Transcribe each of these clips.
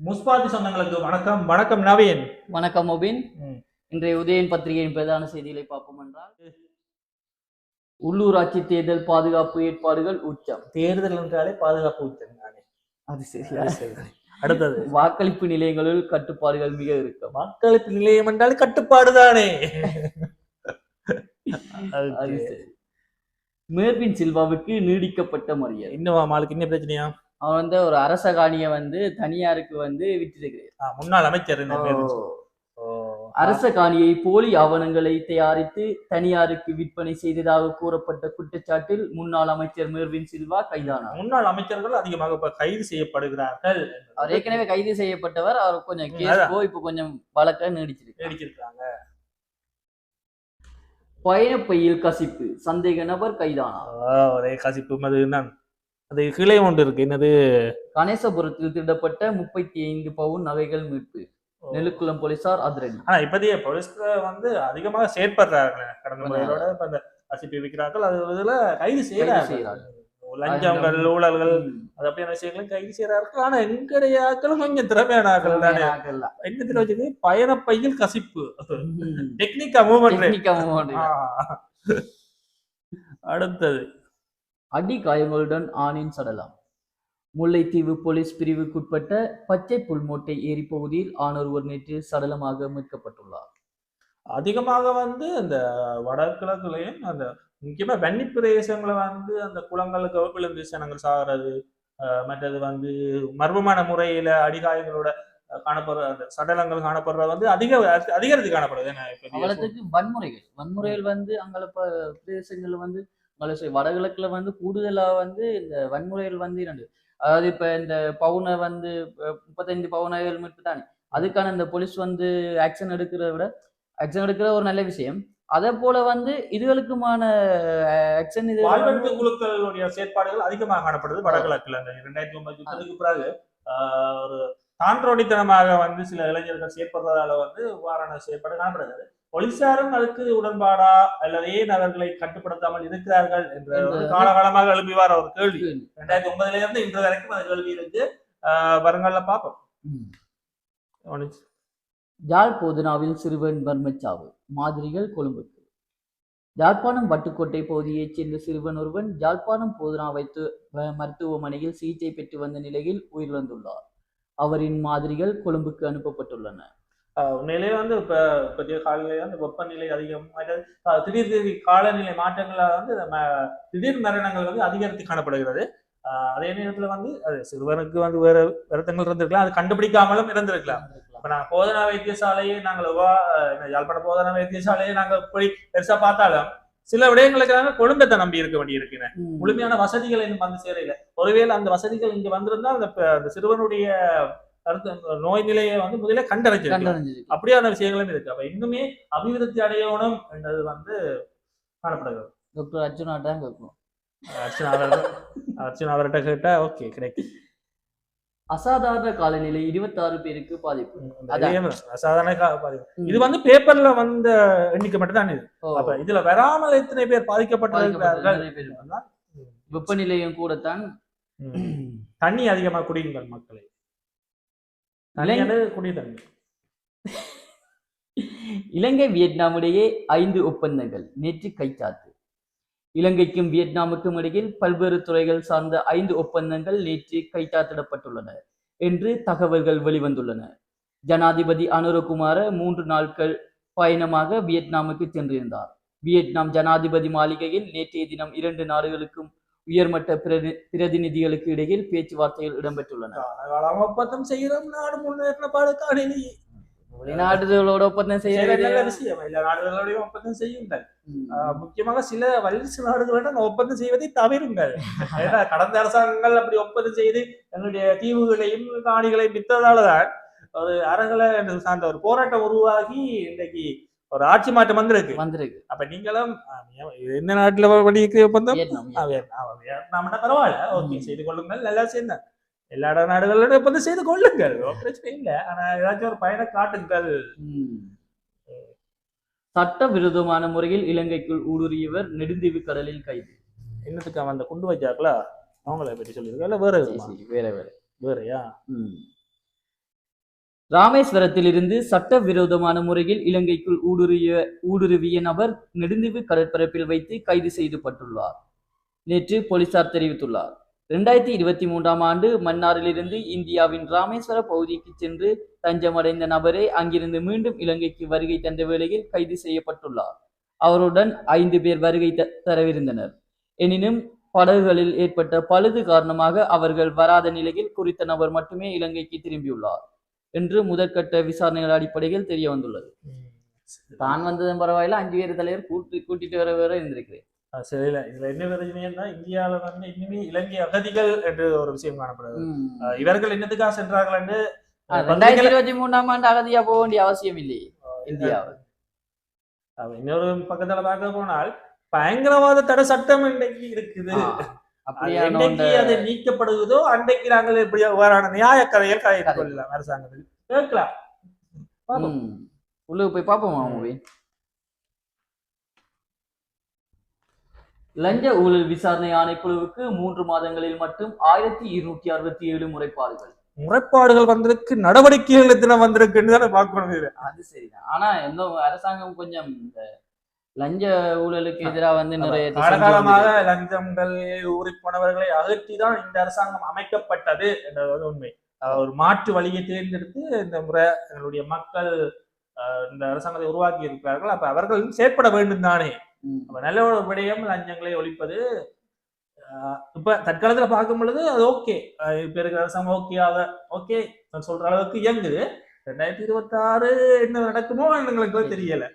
முஸ்பாதி சொந்தங்களுக்கு வணக்கம். வணக்கம் நவீன். வணக்கம் மொபின். இன்றைய உதயன் பத்திரிகையின் பிரதான செய்திகளை பார்ப்போம் என்றால் உள்ளூராட்சி தேர்தல் பாதுகாப்பு ஏற்பாடுகள் உச்சம். தேர்தல் என்றாலே பாதுகாப்பு உச்சம் தானே. அது சரி. அடுத்தது. வாக்களிப்பு நிலையங்களில் கட்டுப்பாடுகள் மிக இருக்கும். மக்களுக்கு நிலையம் என்றாலே கட்டுப்பாடு தானே. மேர்வின் சில்வாவுக்கு நீடிக்கப்பட்ட மரியாதை. இன்னும் மாளுக்கு என்ன பிரச்சனையா? அவன் வந்து ஒரு அரச காணியை வந்து தனியாருக்கு வந்து விற்றிருக்கிறார். ஆ, முன்னாள் அமைச்சர் இந்த பேரு. ஓ. அரச காணியை போலி ஆவணங்களை தயாரித்து தனியாருக்கு விற்பனை செய்ததாக கூறப்பட்ட குற்றச்சாட்டில் முன்னாள் அமைச்சர் மேர்வின் சில்வா கைதானார். முன்னாள் அமைச்சர்கள் அதிகமாக கைது செய்யப்படுகிறார்கள் அவர் ஏற்கனவே கைது செய்யப்பட்டவர் அவர் கொஞ்சம் கேஸ் இப்ப கொஞ்சம் வழக்க நீடிச்சிருக்கு நீடிச்சிருக்காங்க பயணப்பையில் கசிப்பு சந்தேக நபர் கைதானார். ஒரே கசிப்பு அது என்னன்னு அது கிளை ஒன்று இருக்கு. என்னது? கணேசபுரத்தில் திருடப்பட்ட முப்பத்தி ஐந்து பவுன் நகைகள் மீட்பு. நெல்லுக்குளம் போலீசார் அதிரடி. ஆனா இப்போதைய போலீஸ்ல வந்து அதிகமாக செயற்படுறாங்க. கடந்த முறையோட அந்த கசிப்பு விற்கிறார்கள் அது இதுல கைது செய்யறாங்க. லஞ்சங்கள் ஊழல்கள் அது அப்படியான விஷயங்களும் கைது செய்யறார்கள். ஆனா எங்களுடைய ஆக்களும் கொஞ்சம் திறமையான ஆக்கள் தானே. என்னத்துல வச்சது? பயணப்பையில் கசிப்பு. டெக்னிக்கா மூவ்மெண்ட் அடுத்தது. அடி காயங்களுடன் ஆணின் சடலம். முல்லைத்தீவு போலீஸ் பிரிவுக்குட்பட்ட பச்சை புல்மோட்டை ஏரி பகுதியில் ஆணொருவர் நேற்று சடலமாக மீட்கப்பட்டுள்ளார். அதிகமாக வந்து அந்த வடகிழக்குலையும் அந்த முக்கியமா வன்னி பிரதேசங்களை வந்து அந்த குளங்களுக்கு விழுந்து சனங்கள் சாகிறது மற்றது வந்து மர்மமான முறையில அடிகாயங்களோட காணப்படுற அந்த சடலங்கள் காணப்படுறது வந்து அதிக அதிகரித்து காணப்படுது. வன்முறைகள். வன்முறைகள் வந்து அங்கே பிரதேசங்கள்ல வந்து சரி, வடகிழக்குல வந்து கூடுதலா வந்து இந்த வன்முறைகள் வந்து இரண்டு. அதாவது இப்ப இந்த பவுனை வந்து முப்பத்தைந்து பவுனர்கள் மட்டும் தானே அதுக்கான இந்த போலீஸ் வந்து ஆக்ஷன் எடுக்கிறத விட ஆக்ஷன் எடுக்கிற ஒரு நல்ல விஷயம். அதே போல வந்து இதுகளுக்குமான ஆக்ஷன் இது வாழ்வெட்டு குழுக்களுடைய செயற்பாடுகள் அதிகமாக காணப்படுது வடகிழக்குல. அந்த இரண்டாயிரத்தி ஒன்பது யுத்தத்துக்கு பிறகு ஆஹ், ஒரு தான்றோடித்தனமாக வந்து சில இளைஞர்கள் செயற்படுறதால வந்து வாரான செயற்பாடு காணப்படுகிறது. போலீசாரும் அதுக்கு உடன்பாடா அல்லது ஏன் அவர்களை கட்டுப்படுத்தாமல் இருக்கிறார்கள் என்ற ஒரு காலகாலமாக எழுப்பி வர ஒரு கேள்வி. ரெண்டாயிரத்தி ஒன்பதுல இருந்து இன்று வரைக்கும் அந்த கேள்வி இருக்கு. வருங்கால பார்ப்போம். யாழ் போதனாவில் சிறுவன் மர்மச்சாவு மாதிரிகள் கொழும்புக்கு. யாழ்ப்பாணம் வட்டுக்கோட்டை பகுதியைச் சேர்ந்த சிறுவன் ஒருவன் யாழ்ப்பாணம் போதனா வைத்து மருத்துவமனையில் சிகிச்சை பெற்று வந்த நிலையில் உயிரிழந்துள்ளார். அவரின் மாதிரிகள் கொழும்புக்கு அனுப்பப்பட்டுள்ளன. உண்மையிலேயே வந்து இப்ப இப்போதைய காலநிலை வந்து வெப்பநிலை அதிகம். அதாவது, ஆஹ், திடீர் திடீர் காலநிலை மாற்றங்களால் வந்து திடீர் மரணங்கள் வந்து அதிகரித்து காணப்படுகிறது. அதே நேரத்துல வந்து அது சிறுவனுக்கு வந்து வேற வருத்தங்கள் இருந்திருக்கலாம். அது கண்டுபிடிக்காமலும் இருந்திருக்கலாம். இப்ப நாங்க போதனா வைத்தியசாலையை நாங்கள் எவ்வா- யாழ்ப்பாண போதனா வைத்தியசாலையை நாங்க இப்படி பெருசா பார்த்தாலும் சில விடயங்களுக்கு நாங்க கொழும்பத்தை நம்பி இருக்க வேண்டி இருக்குங்க ம். முழுமையான வசதிகள் இன்னும் வந்து சேரல ஒருவேளை அந்த வசதிகள் இங்க வந்திருந்தா அந்த சிறுவனுடைய கருத்து நோய் நிலையை வந்து முதல்ல கண்டறிஞ்சிருக்கு. அப்படியான விஷயங்களும் இருக்கு. அப்ப இன்னுமே அபிவிருத்தி அடையணும் என்றது வந்து காணப்படுகிறது. டாக்டர் அர்ஜுனா தான் கேட்கணும். அர்ச்சனா அவர்கிட்ட அர்ச்சனா அவர்கிட்ட கேட்டா ஓகே கிடைக்கும். அசாதாரண காலநிலை இருபத்தாறு பேருக்கு பாதிப்பு. அசாதாரண பாதிப்பு. இது வந்து பேப்பர்ல வந்த எண்ணிக்கை மட்டும் தான் இது. அப்ப இதுல வராமல் எத்தனை பேர் பாதிக்கப்பட்ட பாதிக்கப்பட்டிருக்கிறார்கள். வெப்பநிலையும் கூடத்தான். தண்ணி அதிகமா குடியுங்கள் மக்களை. இலங்கை- தண்ணி குடி தண்ணி இலங்கை வியட்நாம் இடையே ஐந்து ஒப்பந்தங்கள் நேற்று கைச்சாத்து. இலங்கைக்கும் வியட்நாமுக்கும் இடையில் பல்வேறு துறைகள் சார்ந்த ஐந்து ஒப்பந்தங்கள் நேற்று கைச்சாத்திடப்பட்டுள்ளன என்று தகவல்கள் வெளிவந்துள்ளன. ஜனாதிபதி அனுரகுமார மூன்று நாட்கள் பயணமாக வியட்நாமுக்கு சென்றிருந்தார். வியட்நாம் ஜனாதிபதி மாளிகையில் நேற்றைய தினம் இரண்டு நாடுகளுக்கும் உயர்மட்ட பிரதி பிரதிநிதிகளுக்கு இடையில் பேச்சுவார்த்தைகள் இடம்பெற்றுள்ளன. ஒப்பந்தம் செய்யறோம் நாடு முன்னேறின பாடு காணினி வெளிநாடுகளோட ஒப்பந்தம் செய்ய நல்ல விஷயம். எல்லா நாடுகளோடையும் ஒப்பந்தம் செய்யுங்கள். முக்கியமாக சில வல்லரசு நாடுகளுடன் ஒப்பந்தம் செய்வதை தவிருங்கள். ஏன்னா கடந்த அரசாங்கங்கள் அப்படி ஒப்பந்தம் செய்து தன்னுடைய தீவுகளையும் காணிகளையும் வித்ததாலதான் ஒரு அரகல சார்ந்த ஒரு போராட்டம் உருவாகி இன்னைக்கு ஒரு ஆட்சி மாற்றம் வந்திருக்கு. வந்திருக்கு. அப்ப நீங்களும் எந்த நாட்டுல படிக்கிற ஒப்பந்தம். வியட்நாம்னா பரவாயில்ல. ஓகே செய்து கொள்ளுங்கள். நல்லா சேர்ந்தேன் எல்லா நாடுகளோட ஒப்பந்தம் செய்து கொள்ளுங்கள். பிரச்சனை இல்லை. ஆனா ஏதாச்சும் ஒரு பயனை காட்டுங்கள். ம். சட்டவிரோதமான முறையில் இலங்கைக்குள் ஊடுருவியவர் நெடுந்தீவு கடலில் கைது. என்னத்துக்கு அவன் அந்த குண்டு வச்சாங்களா அவங்கள பற்றி சொல்லியிருக்கா? இல்ல வேற வேற வேற. வேறயா? ம். ராமேஸ்வரத்திலிருந்து சட்டவிரோதமான முறையில் இலங்கைக்குள் ஊடுருவிய ஊடுருவிய நபர் நெடுந்தீவு கடற்பரப்பில் வைத்து கைது செய்யப்பட்டுள்ளார் நேற்று போலீசார் தெரிவித்துள்ளார். இரண்டாயிரத்தி இருபத்தி மூன்றாம் ஆண்டு மன்னாரிலிருந்து இந்தியாவின் ராமேஸ்வர பகுதிக்கு சென்று தஞ்சமடைந்த நபரே அங்கிருந்து மீண்டும் இலங்கைக்கு வருகை தந்த வேளையில் கைது செய்யப்பட்டுள்ளார். அவருடன் ஐந்து பேர் வருகை த- தரவிருந்தனர். எனினும் படகுகளில் ஏற்பட்ட பழுது காரணமாக அவர்கள் வராத நிலையில் குறித்த நபர் மட்டுமே இலங்கைக்கு திரும்பியுள்ளார். என்று முதற்கட்ட விசாரணைகள் அடிப்படையில் தெரிய வந்துள்ளது. தான் வந்ததும் பரவாயில்ல அஞ்சு பேர் தலைவர் கூட்டி கூட்டிட்டு வர வேற இருந்திருக்கிறேன். ஆ, சரி இல்ல இதுல என்ன பிரச்சனைன்னா இந்தியாவில வந்து இன்னுமே இலங்கை அகதிகள் என்று ஒரு விஷயம் காணப்படுது இவர்கள் என்னத்துக்காக சென்றார்கள் என்று ரெண்டாயிரத்தி இருபத்தி மூணாம் ஆண்டு அகதியா போக வேண்டிய அவசியம் இல்லையே இந்தியாவில். இன்னொரு பக்கத்துல பார்க்க போனால் பயங்கரவாத தடை சட்டம் இன்றைக்கு இருக்குது. என்னைக்கு அது நீக்கப்படுகிறதோ அன்றைக்கு நாங்கள் இப்படி வேறான நியாய கதைகள் கதைத்து கொள்ளலாம் அரசாங்கத்துக்கு கேட்கலாம். உள்ளுக்கு போய் பார்ப்போமா மூவி லஞ்ச ஊழல் விசாரணை ஆணைக்குழுவுக்கு மூன்று மாதங்களில் மட்டும் ஆயிரத்தி இருநூற்றி அறுபத்தி ஏழு முறைப்பாடுகள். முறைப்பாடுகள் வந்திருக்கு நடவடிக்கைகள் எத்தனை வந்திருக்குன்னு தானே பார்க்கணும். அது சரிதான். ஆனா எந்த அரசாங்கம் கொஞ்சம் இந்த லஞ்ச ஊழலுக்கு எதிராக வந்து நிறைய காலகாலமாக லஞ்சங்கள் ஊறி போனவர்களை அகற்றி தான் இந்த அரசாங்கம் அமைக்கப்பட்டது என்றது உண்மை. ஒரு மாற்று வழியை தேர்ந்தெடுத்து இந்த முறை எங்களுடைய மக்கள் இந்த அரசாங்கத்தை உருவாக்கி இருக்கிறார்கள். அப்ப அவர்கள் செயற்பட வேண்டும் தானே. அப்ப நல்ல ஒரு விடயம் லஞ்சங்களை ஒழிப்பது இப்ப தற்காலத்துல பார்க்கும் பொழுது அது ஓகே. இப்ப இருக்கிற அரசாங்கம் ஓகேயாக ஓகே. சொல்ற அளவுக்கு இயங்குது. ரெண்டாயிரத்தி இருபத்தி ஆறு என்ன நடக்குமோ எங்களுக்கு தெரியல.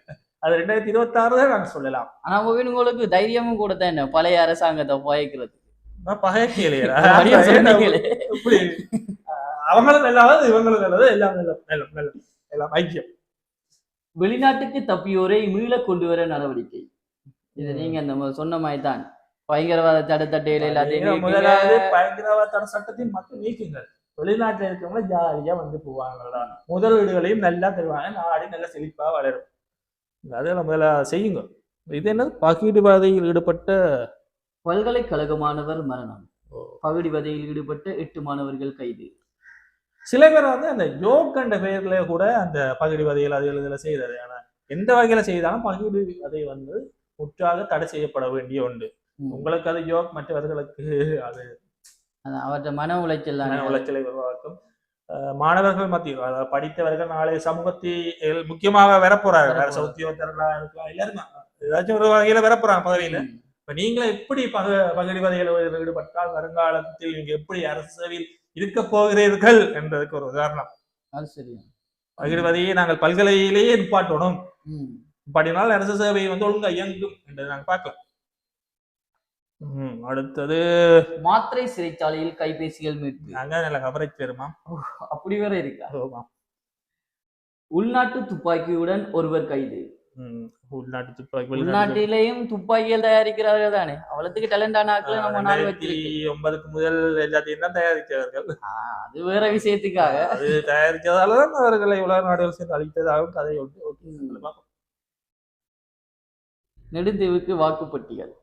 அது ரெண்டாயிரத்தி இருபத்தி ஆறு தான் நாங்க சொல்லலாம். ஆனா மூவின் உங்களுக்கு தைரியமும் கூட தான் என்ன பழைய அரசாங்கத்தை நான் பகைக்கலையா அஹ், அவங்களும் நல்லது இவங்களும் நல்லது. எல்லாம் நல்ல நல்ல நல்ல எல்லாம் ஐக்கியம் வெளிநாட்டுக்கு தப்பியோரை மீள கொண்டு வர நடவடிக்கை. இது நீங்க அந்த மு- சொன்ன மாதிரி தான் பயங்கரவாத தடுத்தட்டையில எல்லாத்தையும் நீங்க நீக்குங்க. முதலாவது பயங்கரவாத தடை சட்டத்தையும் மட்டும் நீக்குங்கள். வெளிநாட்டுல இருக்கவங்க ஜாலியா வந்து போவாங்களா முதலீடுகளையும் நல்லா தருவாங்க. நாடு நல்லா செழிப்பா வளரும். அதெல்லாம் முதல்ல செய்யுங்க. இது என்னது? பகீடுவாதையில் ஈடுபட்ட பல்கலைக்கழக மாணவர் மரணம். பகுடிவதையில் ஈடுபட்ட எட்டு மாணவர்கள் கைது. சில பேர் வந்து அந்த ஜோக் என்ற பெயர்ல கூட அந்த பகிர்வதைகள் அது இதுல செய்தது ஆனா எந்த வகையில செய்தாலும் பகிர்வு அதை வந்து முற்றாக தடை செய்யப்பட வேண்டிய ஒன்று. உங்களுக்கு அது ஜோக் மற்றவர்களுக்கு அது அவற்றை மன உளைச்சல். மன உளைச்சலை உருவாக்கும். மாணவர்கள் மத்தியில் படித்தவர்கள் நாளை சமூகத்தில் முக்கியமாக வரப்போறாங்க. அரசு உத்தியோகத்தர்களா இருக்கலாம் எல்லாருமே ஏதாச்சும் ஒரு வகையில வரப்போறாங்க பதவியில. இப்ப நீங்களும் எப்படி பக பகிர்வதையில் ஈடுபட்டால் வருங்காலத்தில் நீங்க எப்படி அரசு சேவையில் இருக்க போகிறீர்கள் என்பதற்கு ஒரு உதாரணம் அது சரி பகிர்வதையை நாங்கள் பல்கலையிலேயே நிப்பாட்டணும் ம். படினால் அரசு சேவை வந்து ஒழுங்கா இயங்கும் என்பதை நாங்கள் பார்க்கலாம் அடுத்தது மாத்திரை சிறைச்சாலையில் கைபேசிகள் மீட்பு. நாங்க நல்ல கவரேஜ் பெறுமா அப்படி வேற இருக்கா? உள்நாட்டு துப்பாக்கியுடன் ஒருவர் கைது. உள்நாட்டு துப்பாக்கி உள்நாட்டிலேயும் துப்பாக்கிகள் தயாரிக்கிறார்கள் தானே? அவ்வளவுக்கு டேலண்டான ஆட்களை நம்ம நாடு ஒன்பதுக்கு முதல் எல்லாத்தையும் தான் தயாரித்தவர்கள் ஆஹ், அது வேற விஷயத்துக்காக. அது தயாரித்ததாலதான் அவர்களை உலக நாடுகள் சேர்ந்து அழித்ததாகவும் கதை உண்டு. நெடுந்தீவுக்கு வாக்குப்பட்டிகள்.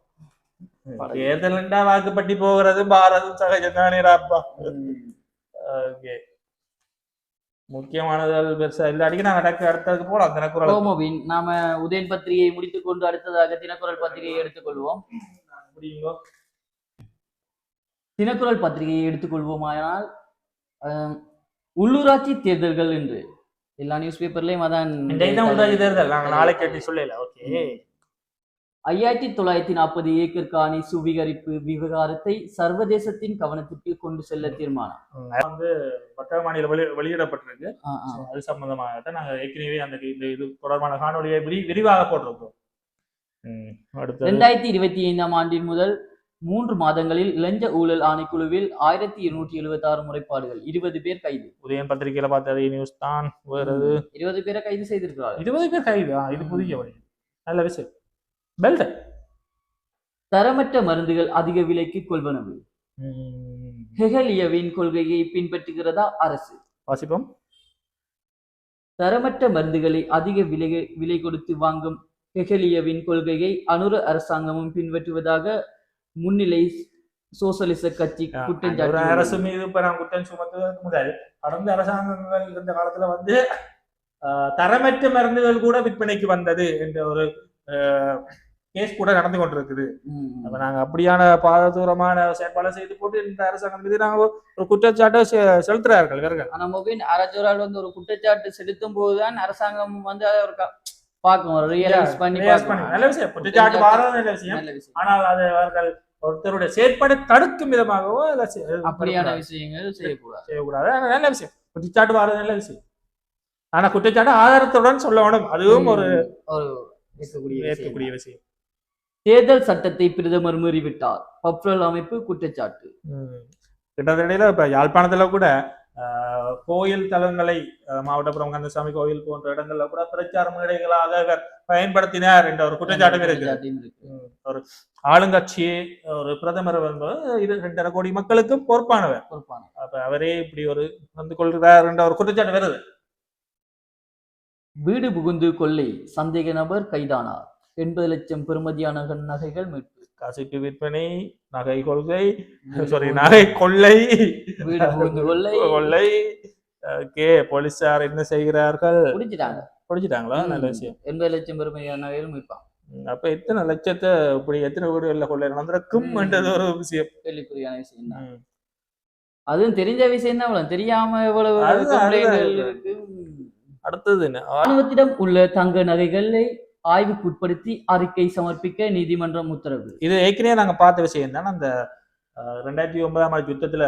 தேர்தல்ண்டா வாக்குப்பட்டி போகிறது பாரதம் சகஜம் தானேராப்பா ஓகே முக்கியமானது பெருசா இல்லாட்டிக்கு நாங்க டக்கு அடுத்ததுக்கு போலாம் தினக்குறள் ஹோமோவின் நாம உதயன் பத்திரிகையை முடித்துக் கொண்டு அடுத்ததாக தினக்குரல் பத்திரிகையை எடுத்துக்கொள்வோம் முடியுங்கோ தினக்குரல் பத்திரிகையை எடுத்துக்கொள்வோமானால் உள்ளூராட்சி தேர்தல்கள் என்று எல்லா நியூஸ் பேப்பர்லயும் அதான் உள்ளாட்சி தேர்தல் நாங்க நாளைக்கு கேட்டு சொல்லல ஓகே ஐயாயிரத்தி தொள்ளாயிரத்தி நாற்பது ஏக்கர் காணி சுவீகரிப்பு விவகாரத்தை சர்வதேசத்தின் கவனத்திற்கு கொண்டு செல்ல தீர்மானம். வந்து பத்தாம் மாநில வெளி வெளியிடப்பட்டிருக்கு. அது சம்பந்தமாக தான் நாங்க ஏற்கனவே அந்த இந்த இது தொடர்பான காணொலியை விரி விரிவாக போட்டிருக்கோம். இரண்டாயிரத்தி இருபத்தி ஐந்தாம் ஆண்டின் முதல் மூன்று மாதங்களில் லஞ்ச ஊழல் ஆணைக்குழுவில் ஆயிரத்தி இருநூற்றி எழுபத்தி ஆறு முறைப்பாடுகள் இருபது பேர் கைது. உதயன் பத்திரிகையில பார்த்த அதே நியூஸ் தான் வேறது. இருபது பேரை கைது செய்திருக்கிறார்கள். இருபது பேர் கைது? இது புதிய வழி. நல்ல விஷயம். பெல்ட் தரமற்ற மருந்துகள் அதிக விலைக்கு கொள்வனவு. ஹெகலியவின் கொள்கையை பின்பற்றுகிறதா அரசு? வாசிப்போம். தரமற்ற மருந்துகளை அதிக விலை விலை கொடுத்து வாங்கும் ஹெகலியவின் கொள்கையை அனுர அரசாங்கமும் பின்பற்றுவதாக முன்னிலை சோசலிச கட்சி குற்றஞ்சாட்டி அரசு மீது இப்ப நான் குற்றம் சுமத்துவதற்கு முதல் கடந்த அரசாங்கங்கள் இருந்த காலத்துல வந்து தரமற்ற மருந்துகள் கூட விற்பனைக்கு வந்தது என்ற ஒரு கேஸ் கூட நடந்து கொண்டிருக்குது. அப்ப நாங்க அப்படியான பாததூரமான செயற்பாடு செய்து போட்டு இந்த அரசாங்கம் மீது நாங்க ஒரு குற்றச்சாட்டை செலுத்துறார்கள் இவர்கள். ஆனா மொபைல் அரசோரால் வந்து ஒரு குற்றச்சாட்டு செலுத்தும் போதுதான் அரசாங்கம் வந்து அதை ஒரு பார்க்கும் ஒரு ரியலைஸ் பண்ணி நல்ல விஷயம். குற்றச்சாட்டு வாரம் நல்ல விஷயம். ஆனால் அது அவர்கள் ஒருத்தருடைய செயற்பாடு தடுக்கும் விதமாகவோ அப்படியான. விஷயங்கள் செய்யக்கூடாது. செய்யக்கூடாது. நல்ல விஷயம். குற்றச்சாட்டு வாரம் நல்ல விஷயம். ஆனா குற்றச்சாட்டு ஆதாரத்துடன் சொல்ல வேணும் அதுவும் ஒரு ஒரு ஏற்கக்கூடிய விஷயம். தேர்தல் சட்டத்தை பிரதமர் மீறிவிட்டார். பப்ரல் அமைப்பு குற்றச்சாட்டு. கிட்டத்தட்ட இப்ப யாழ்ப்பாணத்துல கூட கோயில் தலங்களை மாவட்டப்புறம் கந்தசாமி கோயில் போன்ற இடங்கள்ல கூட பிரச்சார மேடைகளாக இவர் பயன்படுத்தினார் என்ற ஒரு குற்றச்சாட்டும் இருக்கு. ஒரு ஆளுங்கட்சி ஒரு பிரதமர் இது ரெண்டரை கோடி மக்களுக்கும் பொறுப்பானவர். பொறுப்பான அப்ப அவரே இப்படி ஒரு வந்து கொள்கிறார் என்ற ஒரு குற்றச்சாட்டு வருது. வீடு புகுந்து கொள்ளை சந்தேக நபர் கைதானார். எண்பது லட்சம் பெறுமதியான நகைகள் மீட்பு. காசுக்கு விற்பனை நகை கொள்கை சாரி நகை கொள்ளை. கொள்ளை. கொள்ளை. கே போலீசார் என்ன செய்கிறார்கள்? குடிச்சிட்டாங்க பிடிச்சிட்டாங்களா? நல்ல விஷயம். எண்பது லட்சம் பெறுமதியான நகைகள் மீட்பான் அப்ப எத்தனை லட்சத்தை இப்படி எத்தனை வீடுகள்ல கொள்ளை நடந்திருக்கும். என்றது ஒரு விஷயம். கேள்விக்குறியான விஷயம் தான். அதுவும் தெரிஞ்ச விஷயம் தான் தெரியாம. இருக்கு. அடுத்தது என்ன? உள்ள தங்க நகைகளை ஆய்வுக்குட்படுத்தி அறிக்கை சமர்ப்பிக்க நீதிமன்றம் உத்தரவு. இது ஏற்கனவே நாங்க பார்த்த விஷயம் தான் அந்த ரெண்டாயிரத்தி ஒன்பதாம் ஆண்டு யுத்தத்துல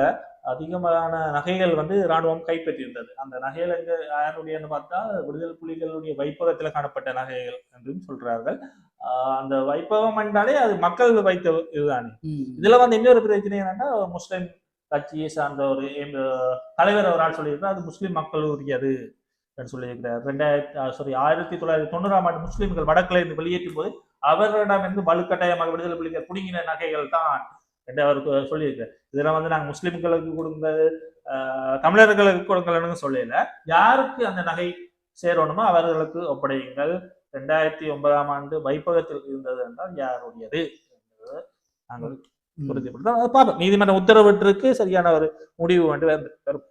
அதிகமான நகைகள் வந்து ராணுவம் கைப்பற்றியிருந்தது. அந்த நகைகள் எங்க யாருடையன்னு பார்த்தா விடுதலை புலிகளுடைய வைப்பகத்துல காணப்பட்ட நகைகள் என்றும் சொல்றார்கள். அந்த வைப்பகம் என்றாலே அது மக்கள் வைத்த இதுதானே. இதுல வந்து இன்னொரு பிரச்சனை என்னன்னா முஸ்லிம் கட்சியை சார்ந்த ஒரு தலைவர் ஒரு ஆள் சொல்லியிருக்கார் அது முஸ்லிம் மக்களுடையது. என்று சொல்லியிருக்கிறார். ரெண்டாயிரத்தி சாரி ஆயிரத்தி தொள்ளாயிரத்தி தொண்ணூறாம் ஆண்டு முஸ்லிம்கள் வடக்குல இருந்து வெளியேற்றும் போது அவரிடமிருந்து வலுக்கட்டாயமாக விடுதலை புலிகள் பிடுங்கின நகைகள் தான் என்று அவர் சொல்லியிருக்கார் இதெல்லாம் வந்து நாங்க முஸ்லிம்களுக்கு கொடுங்க ஆஹ், தமிழர்களுக்கு கொடுக்கலன்னு சொல்லல. யாருக்கு அந்த நகை சேரணுமோ அவர்களுக்கு ஒப்படையுங்கள். ரெண்டாயிரத்தி ஒன்பதாம் ஆண்டு வைப்பகத்தில் இருந்தது என்றால் யாருடையது நாங்கள். உறுதிப்படுத்தோம் பார்ப்போம் நீதிமன்றம் உத்தரவிட்டிருக்கு சரியான ஒரு முடிவு வந்து வந்து வரும்.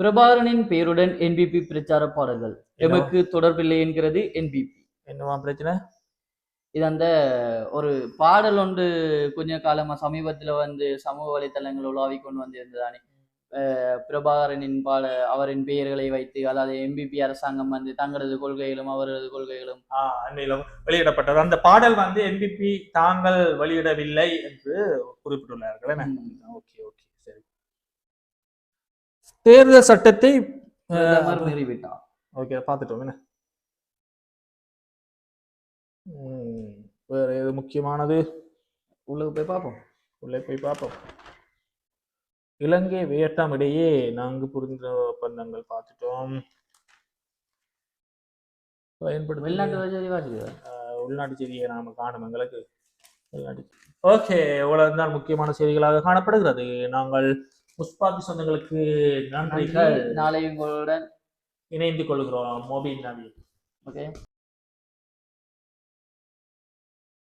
பிரபாகரனின் பெயருடன் என்பிபி பிரச்சார பாடல்கள். எமக்கு தொடர்பில்லை என்கிறது என்பிபி என்னவா பிரச்சனை? இது அந்த ஒரு பாடல் ஒன்று கொஞ்ச காலமா சமீபத்துல வந்து சமூக வலைத்தளங்கள் உலாவி கொண்டு வந்திருந்ததானே பிரபாகரனின் பாட அவரின் பெயர்களை வைத்து அதாவது எம்பிபி அரசாங்கம் வந்து தங்களது கொள்கைகளும் அவரது கொள்கைகளும் வெளியிடப்பட்டது. அந்த பாடல் வந்து என்பிபி தாங்கள் வெளியிடவில்லை என்று குறிப்பிட்டுள்ளார்கள்? Okay okay. தேர்தல் சட்டத்தை மீறிவிட்டார் ஓகே பார்த்துட்டோம் என்ன? வேற எது முக்கியமானது? உள்ள போய் பார்ப்போம். உள்ளே போய் பார்ப்போம். இலங்கை வியட்நாம் இடையே நான்கு புரிந்த ஒப்பந்தங்கள் பார்த்துட்டோம். பயன்படுத்த வெளிநாட்டு உள்நாட்டு செய்தியை நாம காணும் எங்களுக்கு. உள்நாட்டு ஓகே இவ்வளவு தான் முக்கியமான செய்திகளாக காணப்படுகிறது. நாங்கள் புஷ்பாதி சொந்தங்களுக்கு நன்றிகள் நாளை உங்களுடன் இணைந்து கொள்கிறோம். மோபின் நவீன் ஓகே.